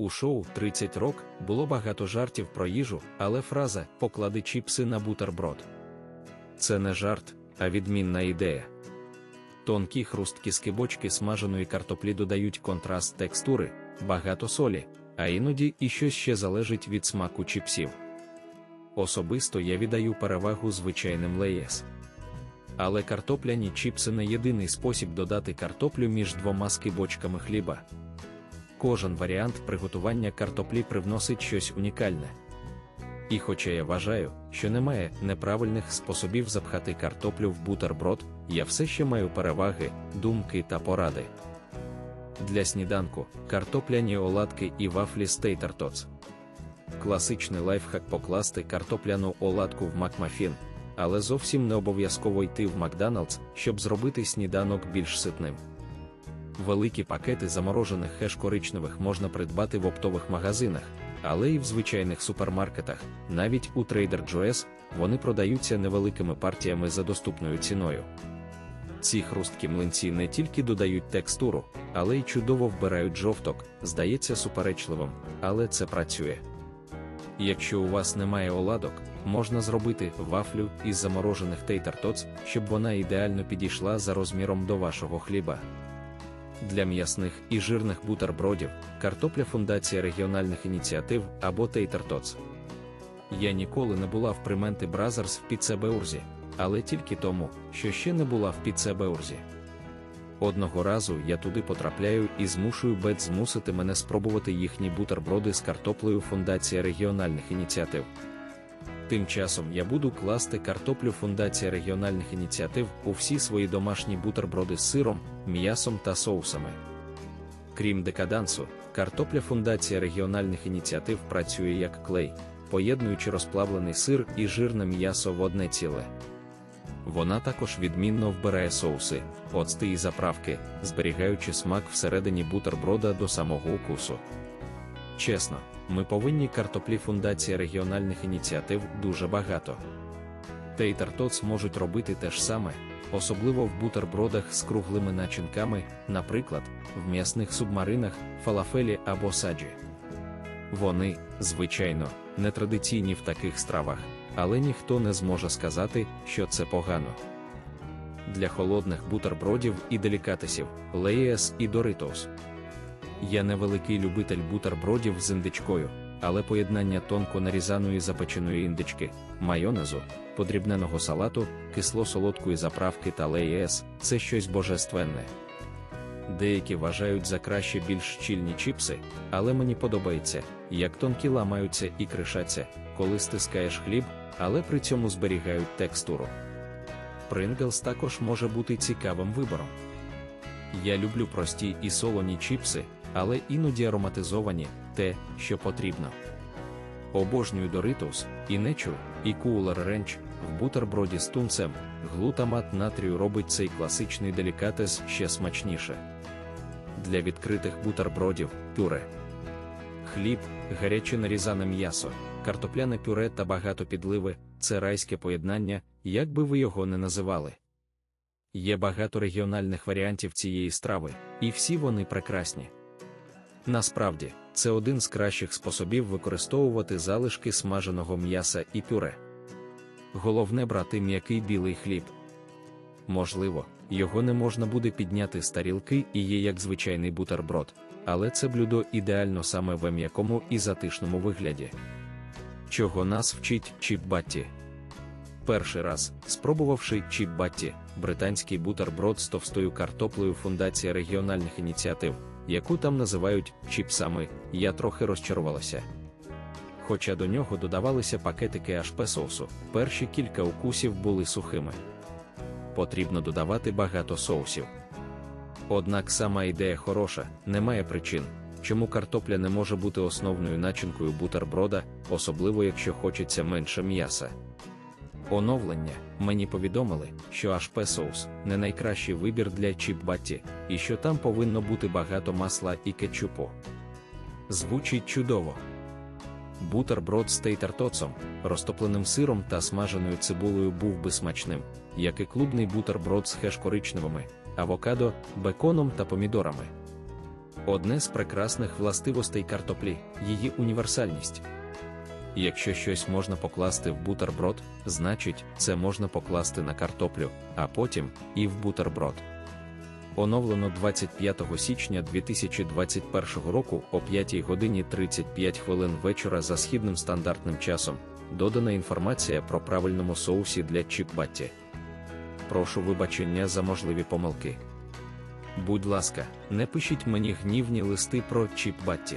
У шоу «30 рок було багато жартів про їжу, але фраза поклади чіпси на бутерброд. Це не жарт, а відмінна ідея. Тонкі хрусткі скибочки смаженої картоплі додають контраст текстури, багато солі, а іноді і щось ще залежить від смаку чіпсів. Особисто я віддаю перевагу звичайним леєс. Але картопляні чіпси не єдиний спосіб додати картоплю між двома скибочками хліба. Кожен варіант приготування картоплі привносить щось унікальне. І хоча я вважаю, що немає неправильних способів запхати картоплю в бутерброд, я все ще маю переваги, думки та поради. Для сніданку картопляні оладки і вафлі з Tater Класичний лайфхак покласти картопляну оладку в макмафін, але зовсім не обов'язково йти в Макдоналдс, щоб зробити сніданок більш ситним. Великі пакети заморожених хеш коричневих можна придбати в оптових магазинах, але і в звичайних супермаркетах, навіть у Trader Joe's, вони продаються невеликими партіями за доступною ціною. Ці хрусткі млинці не тільки додають текстуру, але й чудово вбирають жовток, здається суперечливим, але це працює. Якщо у вас немає оладок, можна зробити вафлю із заморожених Tater Tots, щоб вона ідеально підійшла за розміром до вашого хліба. Для м'ясних і жирних бутербродів картопля фундація регіональних ініціатив або Tots. Я ніколи не була в Применти Бразерс в Піцебеурзі, але тільки тому, що ще не була в Піцебеурзі. Одного разу я туди потрапляю і змушую Бет змусити мене спробувати їхні бутерброди з картоплею фундація регіональних ініціатив. Тим часом я буду класти картоплю фундація регіональних ініціатив у всі свої домашні бутерброди з сиром, м'ясом та соусами. Крім декадансу, картопля фундація регіональних ініціатив працює як клей, поєднуючи розплавлений сир і жирне м'ясо в одне ціле. Вона також відмінно вбирає соуси, оцти і заправки, зберігаючи смак всередині бутерброда до самого укусу. Чесно, ми повинні картоплі фундація регіональних ініціатив дуже багато. Tater Tots можуть робити те ж саме, особливо в бутербродах з круглими начинками, наприклад, в м'ясних субмаринах, фалафелі або саджі. Вони, звичайно, не традиційні в таких стравах, але ніхто не зможе сказати, що це погано. Для холодних бутербродів і делікатесів Леєс і Doritos. Я невеликий любитель бутербродів з індичкою, але поєднання тонко нарізаної запеченої індички, майонезу, подрібненого салату, кисло-солодкої заправки та леєс це щось божественне. Деякі вважають за краще більш щільні чіпси, але мені подобається, як тонкі ламаються і кришаться, коли стискаєш хліб, але при цьому зберігають текстуру. Принглс також може бути цікавим вибором. Я люблю прості і солоні чіпси, але іноді ароматизовані те, що потрібно. Обожнюю Doritos, і Нечу, і Cooler Ranch в бутерброді з тунцем, глутамат натрію робить цей класичний делікатес ще смачніше. Для відкритих бутербродів пюре. Хліб, гаряче нарізане м'ясо, картопляне пюре та багато підливи це райське поєднання, як би ви його не називали. Є багато регіональних варіантів цієї страви, і всі вони прекрасні. Насправді, це один з кращих способів використовувати залишки смаженого м'яса і пюре. Головне брати м'який білий хліб. Можливо, його не можна буде підняти з тарілки і є як звичайний бутерброд, але це блюдо ідеально саме в м'якому і затишному вигляді. Чого нас вчить Чіп Батті? Перший раз, спробувавши Чіп Батті, британський бутерброд з товстою картоплею фундація регіональних ініціатив, яку там називають чіпсами, я трохи розчарувалася. Хоча до нього додавалися пакетики HP соусу, перші кілька укусів були сухими. Потрібно додавати багато соусів. Однак сама ідея хороша, немає причин, чому картопля не може бути основною начинкою бутерброда, особливо якщо хочеться менше м'яса. Оновлення мені повідомили, що HP соус не найкращий вибір для чіпбатті, і що там повинно бути багато масла і кетчупу. Звучить чудово. Бутерброд з тейтерторцом, розтопленим сиром та смаженою цибулею був би смачним, як і клубний бутерброд з хеш коричневими, авокадо, беконом та помідорами. Одне з прекрасних властивостей картоплі її універсальність. Якщо щось можна покласти в бутерброд, значить, це можна покласти на картоплю, а потім і в бутерброд. Оновлено 25 січня 2021 року о 5 годині 35 хвилин вечора за східним стандартним часом. Додана інформація про правильному соусі для чіпбатті. Прошу вибачення за можливі помилки. Будь ласка, не пишіть мені гнівні листи про чіпбатті.